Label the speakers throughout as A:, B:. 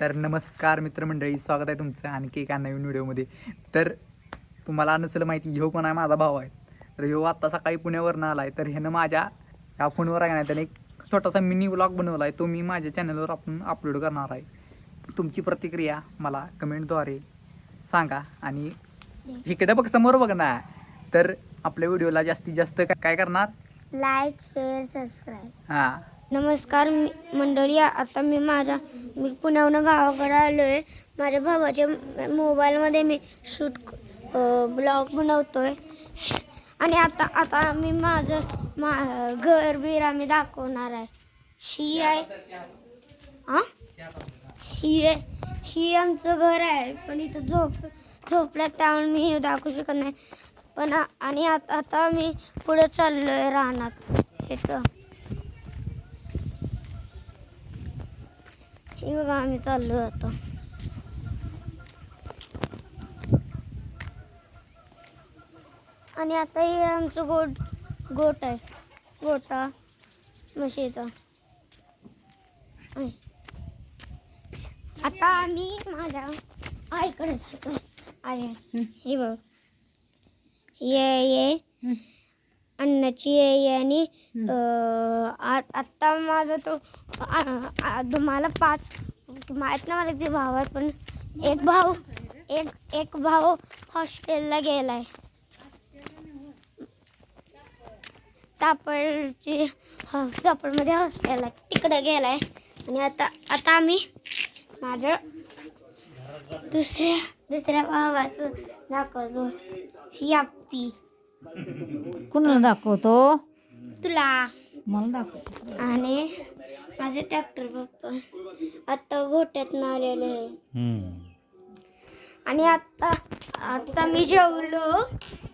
A: तर नमस्कार मित्रमंडळी स्वागत आहे तुमचं आणखी एका नवीन व्हिडिओमध्ये. तर तुम्हाला नसेल माहिती ह्यो कोण आहे माझा भाऊ आहे. तर ह्यो आत्ता सकाळी पुण्यावरनं आला आहे तर ह्यानं माझ्या ह्या फोनवर आहे ना त्याने एक छोटासा मिनी व्लॉग बनवला आहे तो मी माझ्या चॅनलवर आपण अपलोड करणार आहे. तुमची प्रतिक्रिया मला कमेंटद्वारे सांगा. आणि इकडे बघ समोर बघ ना. तर आपल्या व्हिडिओला जास्तीत जास्त काय- काय करणार?
B: लाईक शेअर सबस्क्राईब
A: हां.
B: नमस्कार मी- मंडळी आता मी माझ्या मी पुण्याहून गावाकडे आलो आहे माझ्या भावाच्या मोबाईलमध्ये मी शूट ब्लॉग बनवतो आहे आणि आता आता मी माझं मा घर बीर आम्ही दाखवणार आहे. शी आहे हां ही आहे ही आमचं घर आहे. पण इथं झोप झोपल्यात त्यामुळे मी हे दाखवू शकत नाही. पण आणि आता आता मी पुढे चाललो आहे रानात. इथं. हे बघा आम्ही चाललो आता आणि आता हे आमचं गोट गोट आहे गोटा म्हशीचा. आता आम्ही माझ्या आईकडे जातो आहे हे बघ ये ये अन्नाची ये आणि आत्ता माझा तो तुम्हाला पाच माहीत ना मला भाव आहेत पण एक भाऊ एक एक भाऊ हॉस्टेलला गेलाय. चापडची चापडमध्ये हॉस्टेल आहे तिकडे गेलाय. आणि आता आता आम्ही माझ्या दुसऱ्या दुसऱ्या भावाचं दाखवतो. ही आप्पी
C: कुणाला दाखवतो?
B: तुला.
C: मला दाखवतो.
B: आणि माझे ट्रॅक्टर पप्पा आत्ता गोट्यात आलेले आहे. आणि आत्ता आत्ता मी जेवलो.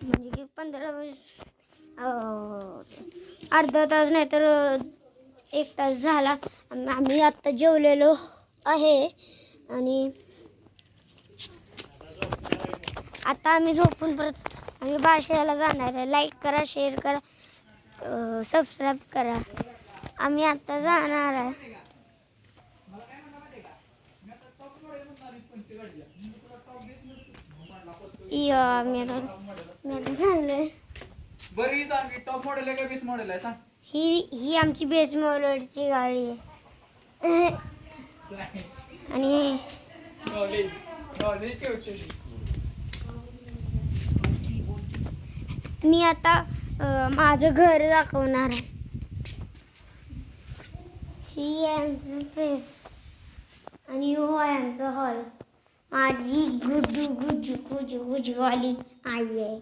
B: म्हणजे की पंधरा वीस अर्धा तास नाही तर एक तास झाला. आम- आम्ही आत्ता जेवलेलो आहे. आणि आता आम्ही झोपून परत आम्ही बारशाला जाणार. आहे लाईक करा शेअर करा सबस्क्राईब करा. आम्ही आता जाणार आहे.
A: बरी सांग टॉप मॉडेल आहे का बेस मॉडेल आहे? सांग.
B: ही ही आमची बेस मोलडची गाडी आहे. आणि मी आता माझं घर दाखवणार आहे. ही आमचं बेस आणि हो आहे आमचं हॉल माझी गुड्डू गुजू गुजू गुजूवाली आई आहे.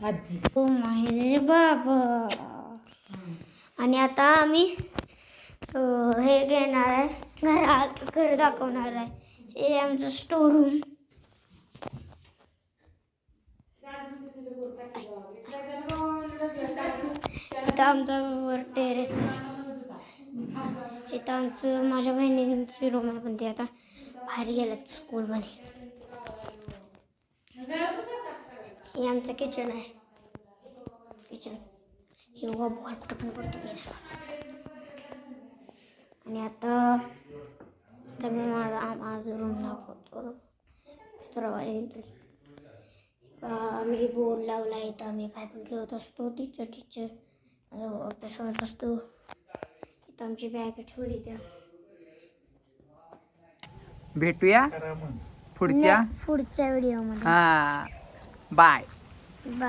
C: आजी.
B: ओ माय बाबा. आणि आता आम्ही हे घेणार आहे. घरात घर दाखवणार आहे. हे आमचं स्टोर रूम इथं आमचा वर टेरेस आहे. इथं आमचं माझ्या बहिणींची रूम आहे पण ते आता बाहेर गेल्यात स्कूलमध्ये हे आमचं किचन आहे. किचन हे वॉटर पण पडतो आणि आता तर मी माझा माझं रूम दाखवतो. मित्रवाडी आम्ही बोर्ड लावला इथं आम्ही काय पण खेळत असतो टीचर टीचर माझा अभ्यास करत असतो. इथं आमची बॅग ठेवली त्या.
A: भेटूया? पुढच्या?
B: पुढच्या व्हिडिओमध्ये
A: हा. Bye
B: bye